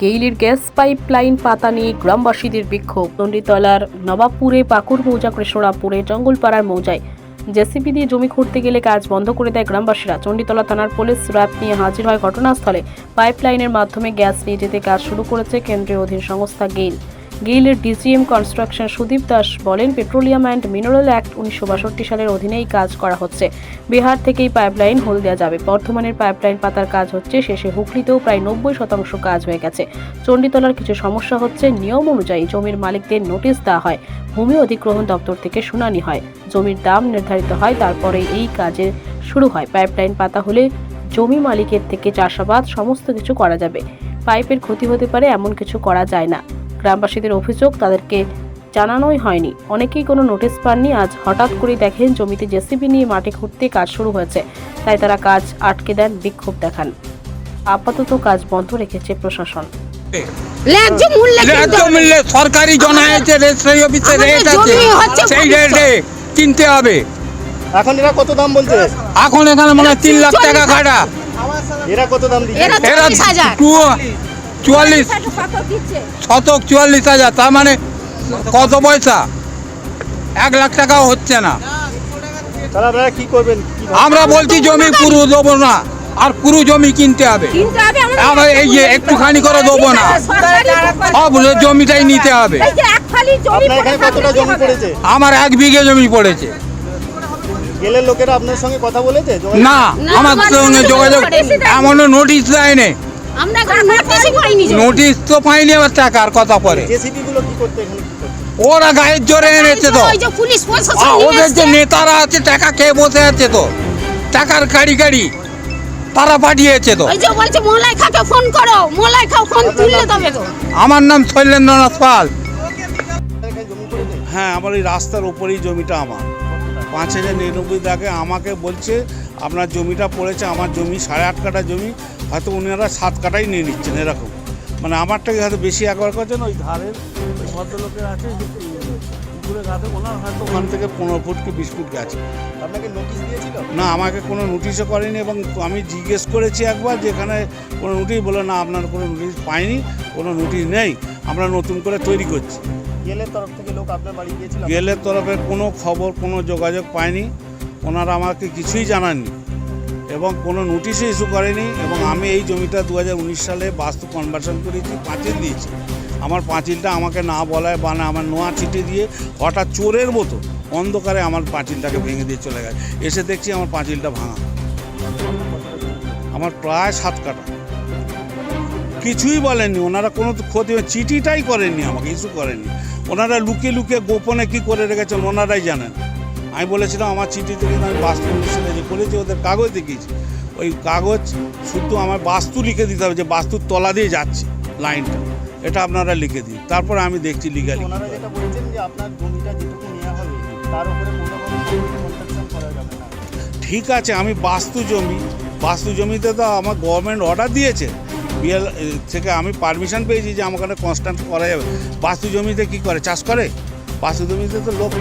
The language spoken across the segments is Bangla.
গেইলের গ্যাস পাইপ লাইন পাতা নিয়ে গ্রামবাসীদের বিক্ষোভ। নন্দীতলার নবাবপুরে পাকুর মৌজা কৃষ্ণরামপুরে জঙ্গলপাড়ার মৌজায় জেসিপি দিয়ে জমি খুঁড়তে গেলে কাজ বন্ধ করে দেয় গ্রামবাসীরা। চণ্ডীতলা থানার পুলিশ র্যাব নিয়ে হাজির হয় ঘটনাস্থলে। পাইপলাইনের মাধ্যমে গ্যাস নিয়ে যেতে কাজ শুরু করেছে কেন্দ্রীয় অধীন সংস্থা গেইল। গেইলের ডিজিএম কনস্ট্রাকশন সুদীপ দাস বলেন, পেট্রোলিয়াম অ্যান্ড মিনারেল অ্যাক্ট উনিশশো বাষট্টি সালের অধীনেই কাজ করা হচ্ছে। বিহার থেকেই পাইপলাইন হোল দেওয়া যাবে। বর্ধমানের পাইপলাইন পাতার কাজ হচ্ছে শেষে হুগলিতেও প্রায় নব্বই শতাংশ কাজ হয়ে গেছে। চণ্ডীতলার কিছু সমস্যা হচ্ছে, নিয়ম অনুযায়ী জমির মালিকদের নোটিশ দেওয়া হয়। ভূমি অধিগ্রহণ দপ্তর থেকে শুনানি হয়। জমির দাম নির্ধারিত হয়, তারপরে এই কাজে শুরু হয়। পাইপলাইন পাতা হলে জমি মালিকের থেকে চাষাবাদ, সমস্ত কিছু করা যাবে। পাইপের ক্ষতি হতে পারে, এমন কিছু করা যায় না। গ্রামবাসীদের অভিযোগ তাদেরকে জানানোই হয়নি। অনেকেই কোনো নোটিশ পাননি। আজ হঠাৎ করে দেখেন জমিতে জেসিবি নিয়ে মাটি খুঁড়তে কাজ শুরু হয়েছে। তাই তারা কাজ আটকে দেন বিক্ষোভ দেখান। আপাতত কাজ বন্ধ রেখেছে প্রশাসন। সরকারি জনা হয়েছে রেজিস্ট্রি অফিসে রেট আছে। সেই রেটে কিনতে হবে। এখন এরা কত দাম বলছে? এখন এখানে মনে হয় তিন লাখ টাকা কাটা এরা কত দাম দিচ্ছে? এরা চুয়াল্লিশ। শতক চুয়াল্লিশ হাজার তার মানে কত পয়সা? এক লাখ টাকাও হচ্ছে না। আমরা বলছি জমি পুরো দেবো না আর পুরো জমি কিনতে হবে। আবার এই যে একটুখানি করে দেবো না। সব জমিটাই নিতে হবে। এই যে এক ফালি জমি আপনার এখানে কতটা জমি পড়েছে? আমার এক বিঘে জমি পড়েছে। লোকেরা আপনার সঙ্গে কথা বলেছে? না না, আমার সঙ্গে যোগাযোগ এমনও নোটিশ দেয়নি। আমরা নোটিশই পাইনি নোটিশ তো পাইনি আবার টাকার কথা পরে। জেসিপি গুলো কি করতে এখানে ওরা গায়ের জোরে এনেছে তো। পুলিশ ওদের যে নেতারা আছে টাকা খেয়ে বসে আছে তো। টাকার গাড়ি গাড়ি। তারা পাঠিয়েছে তো। ওই যে বলছে মোলাই খাকে ফোন করো মোলাই খাও ফোন তুললে তবে তো। আমার নাম শৈলেন্দ্রনাথ পাল। হ্যাঁ আমার এই রাস্তার ওপরেই জমিটা আমার। পাঁচ হাজার নিরানব্বই দাগে আমাকে বলছে আপনার জমিটা পড়েছে আমার জমি সাড়ে আট কাঠা জমি। হয়তো উনারা সাত কাটাই নিয়ে নিচ্ছেন এরকম। মানে আমারটাকে হয়তো বেশি একবার করছেন ওই ধারের ওই ভদ্রলোকের আছে পুকুরের ঘাটে ওনার হয়তো ওখান থেকে পনেরো ফুট কি বিশ ফুট গেছে। আপনাকে নোটিশ দিয়েছিল? না আমাকে কোনো নোটিশও করেনি এবং আমি জিজ্ঞেস করেছি একবার যে এখানে কোনো নোটিশ বলে না আপনার কোনো নোটিশ পাইনি কোনো নোটিশ নেই আমরা নতুন করে তৈরি করছি। গেলের তরফ থেকে লোক আপনার বাড়ি গিয়েছিল? গেলের তরফে কোনো খবর কোনো যোগাযোগ পায়নি ওনারা আমাকে কিছুই জানাননি। এবং কোনো নোটিশে ইস্যু করেনি এবং আমি এই জমিটা দু হাজার উনিশ সালে বাস্তু কনভার্সন করেছি, পাঁচিল দিয়েছি। আমার পাঁচিলটা আমাকে না বলায় বা না আমার নোয়া ছিটে দিয়ে হঠাৎ চোরের মতো অন্ধকারে আমার পাঁচিলটাকে ভেঙে দিয়ে চলে গেছে। এসে দেখছি আমার পাঁচিলটা ভাঙা। আমার প্রায় সাত কাটা কিছুই বলেননি। ওনারা কোনো ক্ষতি চিঠিটাই করেননি আমাকে ইস্যু করেননি। ওনারা লুকিয়ে লুকিয়ে গোপনে কি করে রেখেছেন, ওনারাই জানেন। আমি বলেছিলাম আমার চিঠি থেকে আমি বাস্তু মিশনে যে করেছি ওদের কাগজ দেখিয়েছি। ওই কাগজ শুধু আমার বাস্তু লিখে দিতে হবে যে বাস্তুর তলা দিয়ে যাচ্ছে লাইনটা। এটা আপনারা লিখে দিন। তারপরে আমি দেখছি লিগালি ঠিক আছে আমি বাস্তু জমি বাস্তু জমিতে তো আমার গভর্নমেন্ট অর্ডার দিয়েছে। বিএল থেকে আমি পারমিশন পেয়েছি যে আমার ওখানে কনস্ট্যান্ট করা যাবে। বাস্তু জমিতে কি করে? চাষ করে? বাস্তু জমিতে তো লোক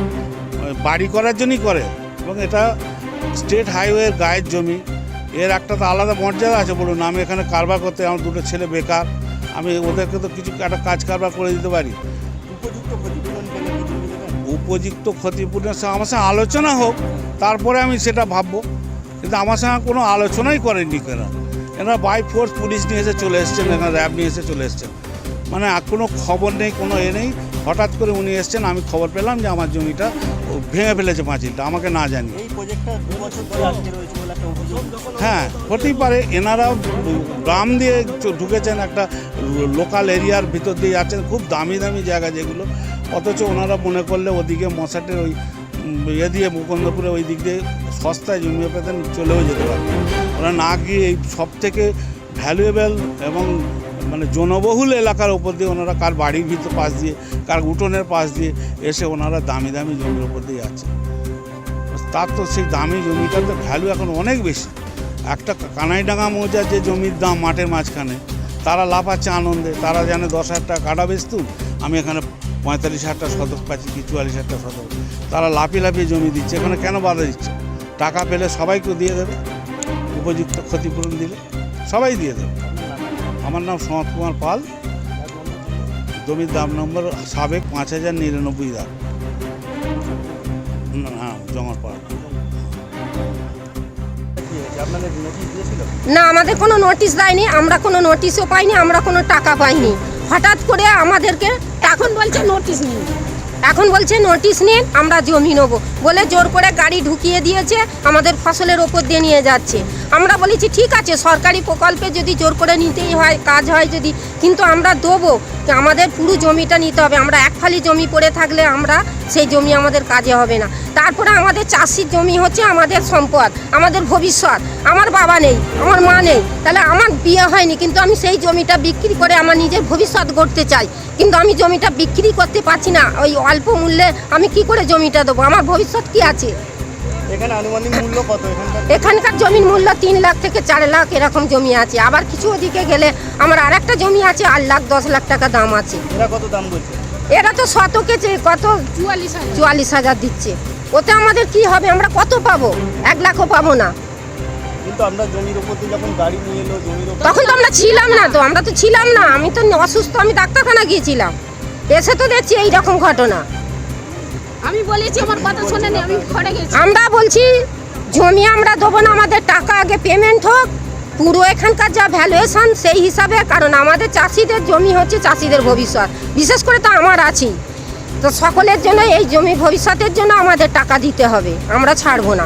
বাড়ি করার জন্যই করে। এবং এটা স্টেট হাইওয়ের গায়ের জমি। এর একটা তো আলাদা মর্যাদা আছে বলুন। আমি এখানে কারবার করতে আমার দুটো ছেলে বেকার। আমি ওদেরকে তো কিছু একটা কাজ কারবার করে দিতে পারি। উপযুক্ত ক্ষতিপূরণের সঙ্গে আমার সঙ্গে আলোচনা হোক তারপরে আমি সেটা ভাববো। কিন্তু আমার সঙ্গে কোনো আলোচনাই করেননি কেনা এনারা বাই ফোর্স পুলিশ নিয়ে এসে চলে এসছেন এখানে র্যাব নিয়ে এসে চলে এসছেন। মানে আর কোনো খবর নেই কোনো এ নেই। হঠাৎ করে উনি এসছেন আমি খবর পেলাম যে আমার জমিটা ভেঙে ফেলেছে পাঁচিলটা আমাকে না জানি হ্যাঁ হতেই পারে এনারাও গ্রাম দিয়ে ঢুকেছেন একটা লোকাল এরিয়ার ভিতর দিয়ে যাচ্ছেন খুব দামি দামি জায়গা যেগুলো। অথচ ওনারা মনে করলে ওদিকে মশাটের ওই ইয়ে দিয়ে মুকুন্দপুরে ওই দিক দিয়ে সস্তায় জমিয়ে পেতেন চলেও যেতে পারতেন। ওরা না গিয়ে এই সব থেকে ভ্যালুয়েবল এবং মানে জনবহুল এলাকার উপর দিয়ে ওনারা কার বাড়ির ভিতর পাশ দিয়ে, কার উঠোনের পাশ দিয়ে এসে ওনারা দামি দামি জমির উপর দিয়ে যাচ্ছে। তার তো সেই দামি জমিটার তো ভ্যালু এখন অনেক বেশি। একটা কানাইডাঙ্গা মৌজার যে জমির দাম মাঠের মাঝখানে, তারা লাফাচ্ছে আনন্দে, তারা জানে দশ হাজার টাকা কাটা বেচতুম আমি এখানে পঁয়তাল্লিশ হাজার টাকা শতক পাচ্ছি, কি চুয়াল্লিশ হাজার শতক। তারা লাফিয়ে লাফিয়ে জমি দিচ্ছে, এখানে কেন বাধা দিচ্ছে? টাকা পেলে সবাইকে দিয়ে দেবে, উপযুক্ত ক্ষতিপূরণ দিলে সবাই দিয়ে দেবে। আমার নাম সনৎ কুমার পাল। জমির দাম নম্বর সাবেক পাঁচ হাজার নিরানব্বই দাম হ্যাঁ না, আমাদের কোনো নোটিশ দেয়নি, আমরা কোনো নোটিশও পাইনি, আমরা কোনো টাকা পাইনি। হঠাৎ করে আমাদেরকে এখন বলছে নোটিশ নিন। এখন বলছে নোটিশ নিন, আমরা জমি নেব। বলে জোর করে গাড়ি ঢুকিয়ে দিয়েছে, আমাদের ফসলের ওপর দিয়ে নিয়ে যাচ্ছে। আমরা বলেছি, ঠিক আছে, সরকারি প্রকল্পে যদি জোর করে নিতেই হয়, কাজ হয় যদি, কিন্তু আমরা দেবো। আমাদের পুরো জমিটা নিতে হবে। আমরা এক ফালি জমি পড়ে থাকলে আমরা সেই জমি আমাদের কাজে হবে না। তারপরে আমাদের চাষির জমি হচ্ছে আমাদের সম্পদ, আমাদের ভবিষ্যৎ। আমার বাবা নেই, আমার মা নেই, তাহলে আমার বিয়ে হয়নি, কিন্তু আমি সেই জমিটা বিক্রি করে আমার নিজের ভবিষ্যৎ গড়তে চাই। কিন্তু আমি জমিটা বিক্রি করতে পারছি না, ওই অল্প মূল্যে আমি কি করে জমিটা দেবো? আমার ভবিষ্যৎ কি আছে? এখানে আনুমানিক মূল্য কত? এখানকার এখানকার জমির মূল্য তিন লাখ থেকে চার লাখ এরকম জমি আছে। আবার কিছু ওদিকে গেলে আমার আর একটা জমি আছে আট লাখ দশ লাখ টাকা দাম আছে। এরা কত দাম বলছে? এরা তো শতকে যে কত? চুয়াল্লিশ হাজার। চুয়াল্লিশ হাজার দিচ্ছে। ওতে আমাদের কি হবে? আমরা কত পাবো? এক লাখও পাবো না। কিন্তু আমরা জমির উপর দিয়ে যখন গাড়ি নিয়ে এলো জমির উপর তখন তো আমরা ছিলাম না তো আমরা তো ছিলাম না। আমি তো অসুস্থ আমি ডাক্তারখানা গিয়েছিলাম। এসে তো দেখছি এই রকম ঘটনা। আমি বলেছি, আমার কথা আমি ঘরে গেছি। আমরা বলছি, জমি আমরা দেবো না, আমাদের টাকা আগে পেমেন্ট হোক। পুরো এখানকার যা ভ্যালুয়েশন সেই হিসাবে, কারণ আমাদের চাষিদের জমি হচ্ছে চাষিদের ভবিষ্যৎ। বিশেষ করে তো আমার আছি। তো সকলের জন্য এই জমি ভবিষ্যতের জন্য আমাদের টাকা দিতে হবে। আমরা ছাড়বো না।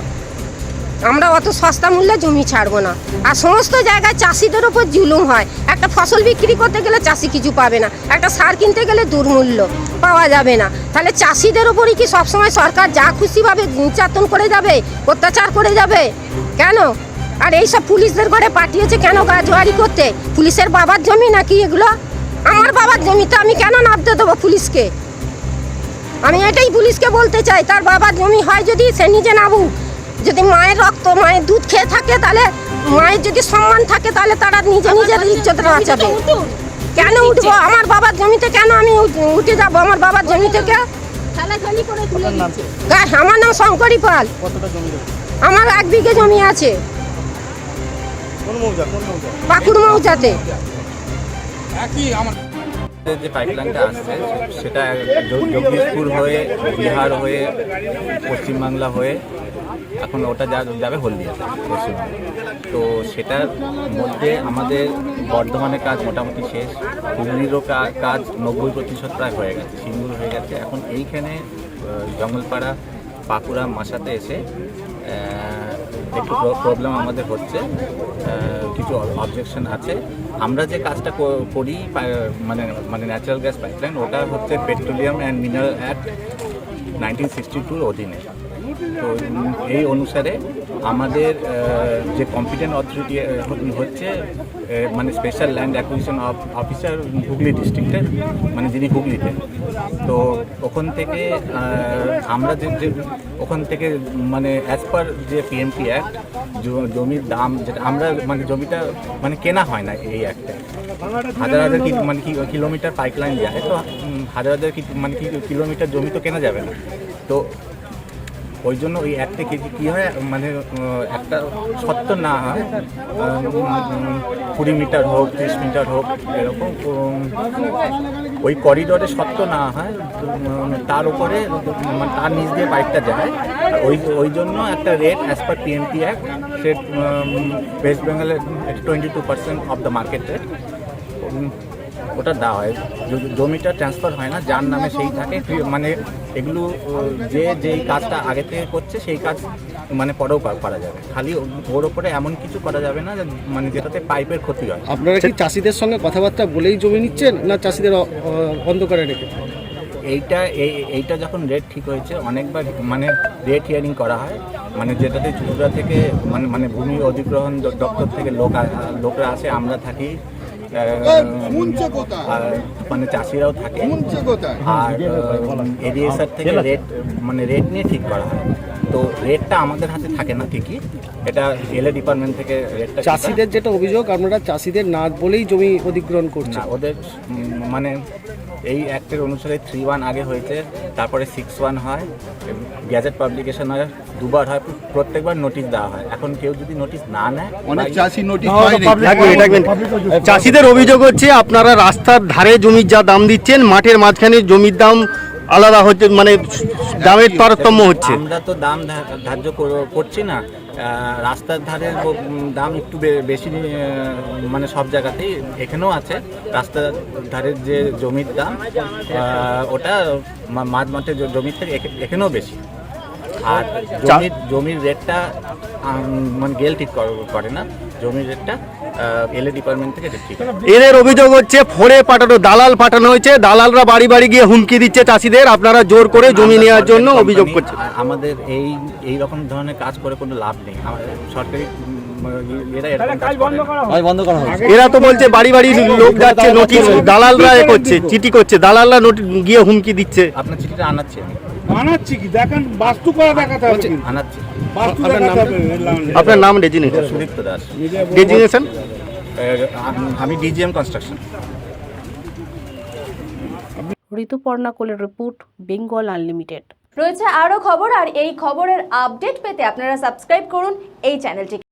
আমরা অত সস্তা মূল্যে জমি ছাড়বো না। আর সমস্ত জায়গায় চাষিদের ওপর জুলুম হয়। একটা ফসল বিক্রি করতে গেলে চাষি কিছু পাবে না। একটা সার কিনতে গেলে দুর্মূল্য পাওয়া যাবে না। তাহলে চাষিদের ওপরই কি সবসময় সরকার যা খুশিভাবে নির্যাতন করে যাবে, অত্যাচার করে যাবে? কেন? আর এই সব পুলিশদের ঘরে পাঠিয়েছে কেন গাজোয়ারি করতে? পুলিশের বাবার জমি নাকি এগুলো? আমার বাবার জমিতে আমি কেন নামতে দেবো পুলিশকে? আমি এটাই পুলিশকে বলতে চাই, তার বাবার জমি হয় যদি সে নিজে নাবুক যদি মায়ের রক্ত মায়ের দুধ খেয়ে থাকে তাহলে মায়ের যদি সম্মান থাকে তাহলে তারা নিজে নিজের ইজ্জত বাঁচাবে। কেন উঠবো? আমার বাবার জমিতে কেন আমি উঠে যাব? আমার বাবার জমি থেকে আমার নাম শঙ্করী পাল। কতটা জমি রয়েছে? আমার এক বিঘে জমি আছে। কোন মৌজা কোন মৌজা? পাকুড় মৌজাতে। যে পাইপলাইনটা আসছে সেটা জগদীশপুর হয়ে বিহার হয়ে পশ্চিমবাংলা হয়ে এখন ওটা যা- যাবে হলদিয়াতে, পশ্চিমবঙ্গে। তো সেটার মধ্যে আমাদের বর্ধমানের কাজ মোটামুটি শেষ হুগলিরও কাজ নব্বই প্রতিশত প্রায় হয়ে গেছে, সিঙ্গুর হয়ে গেছে। এখন এইখানে জঙ্গলপাড়া বাঁকুড়া মাসাতে এসে একটু প্রবলেম আমাদের হচ্ছে কিছু অবজেকশন আছে। আমরা যে কাজটা করি মানে মানে ন্যাচারাল গ্যাস পাইপলাইন ওটা হচ্ছে petroleum and mineral act nineteen sixty টুর অধীনে। তো এই অনুসারে আমাদের যে কম্পিটেন্ট অথরিটি হচ্ছে মানে special land acquisition officer Hooghly ডিস্ট্রিক্টের মানে যিনি হুগলিতে। তো ওখান থেকে আমরা যে ওখান থেকে মানে অ্যাজ পার যে পিএমপি অ্যাক্ট জমির দাম, যেটা আমরা মানে জমিটা মানে কেনা হয় না এই অ্যাক্টে হাজার হাজার মানে কিলোমিটার পাইপলাইন যায়, তো হাজার হাজার মানে কি, কিলোমিটার জমি তো কেনা যাবে না। তো ওই জন্য ওই অ্যাক্টে কি কী হয় মানে একটা সত্য না হয় কুড়ি মিটার হোক, ত্রিশ মিটার হোক, এরকম ওই করিডোরে সত্য না হয় তার উপরে মানে তার নিচ দিয়ে বাইকটা যায়। ওই ওই জন্য একটা rate as per PMP act সে ওয়েস্ট বেঙ্গলের twenty two percent of the market rate ওটা দেওয়া হয়। জমিটা ট্রান্সফার হয় না যার নামে সেই থাকে। মানে এগুলো যে যেই কাজটা আগে থেকে করছে সেই কাজ মানে পরেও করা যাবে। খালি ওর ওপরে এমন কিছু করা যাবে না মানে যেটাতে পাইপের ক্ষতি হয়। আপনারা কি চাষিদের সঙ্গে কথাবার্তা বলেই জমি নিচ্ছেন না চাষিদের অন্ধকারে রেখে? এইটা এই এইটা যখন রেট ঠিক হয়েছে অনেকবার মানে রেট হিয়ারিং করা হয়। মানে যেটাতে ত্রিপুরা থেকে মানে মানে ভূমি অধিগ্রহণ দপ্তর থেকে লোক লোকরা আসে আমরা থাকি। মানে চাষিরাও থাকে। আর এডিএসআর থেকে রেট মানে রেট নিয়ে ঠিক করা হয়। তো রেটটা আমাদের হাতে থাকে না ঠিকই। এটা এলএ ডিপার্টমেন্ট থেকে রেটটা চাষিদের যেটা অভিযোগ আপনারা চাষিদের না বলেই জমি অধিগ্রহণ না ওদের মানে এই অ্যাক্টের অনুসারে থ্রি ওয়ান আগে হয়েছে তারপরে সিক্স ওয়ান হয় গ্যাজেট পাবলিকেশন হয় দুবার হয় প্রত্যেকবার নোটিশ দেওয়া হয়। এখন কেউ যদি নোটিশ না নেয় অনেক চাষি নোটিশ চাষিদের অভিযোগ হচ্ছে আপনারা রাস্তার ধারে জমির যা দাম দিচ্ছেন মাঠের মাঝখানে জমির দাম আলাদা হচ্ছে মানে দামের তারতম্য হচ্ছে। আমরা তো দাম ধার্য কর- করছি না। রাস্তার ধারের দাম একটু বেশি মানে সব জায়গাতেই এখানেও আছে। রাস্তার ধারের যে জমির দাম ওটা মাঝ মাঠের জমির থেকে এখে- এখানেও বেশি। আর জমির জমির রেটটা মানে গেল ঠিক করে না। জমির রেটটা এলএ ডিপার্টমেন্ট থেকে এদের অভিযোগ হচ্ছে ফোরে পাঠানো দালাল পাঠানো হয়েছে। দালালরা বাড়ি বাড়ি গিয়ে হুমকি দিচ্ছে চাষিদের। আপনারা জোর করে জমি নেওয়ার জন্য অভিযোগ করছে। আমাদের এই এই রকম ধরনের কাজ করে কোনো লাভ নেই। আমাদের সরকারি কাজ করে এরা তো বলছে বাড়ি বাড়ি লোক যাচ্ছে নোটিশ দালালরা এ করছে চিঠি করছে দালালরা নোটি- গিয়ে হুমকি দিচ্ছে। আপনার চিঠিটা আনাচ্ছি। কি? দেখেন বাস্তু করে দেখাতে হবে আনাচ্ছি। আপনার? হবে নাম ডেজিনেশন সুদীপ্ত দাস। ডেজিনেশন আমি ডিজিএম কনস্ট্রাকশন। ঋতুপর্ণা কোলের রিপোর্ট বেঙ্গল আনলিমিটেড। রয়েছে আরও খবর আর এই খবরের আপডেট পেতে আপনারা সাবস্ক্রাইব করুন এই চ্যানেলটিকে।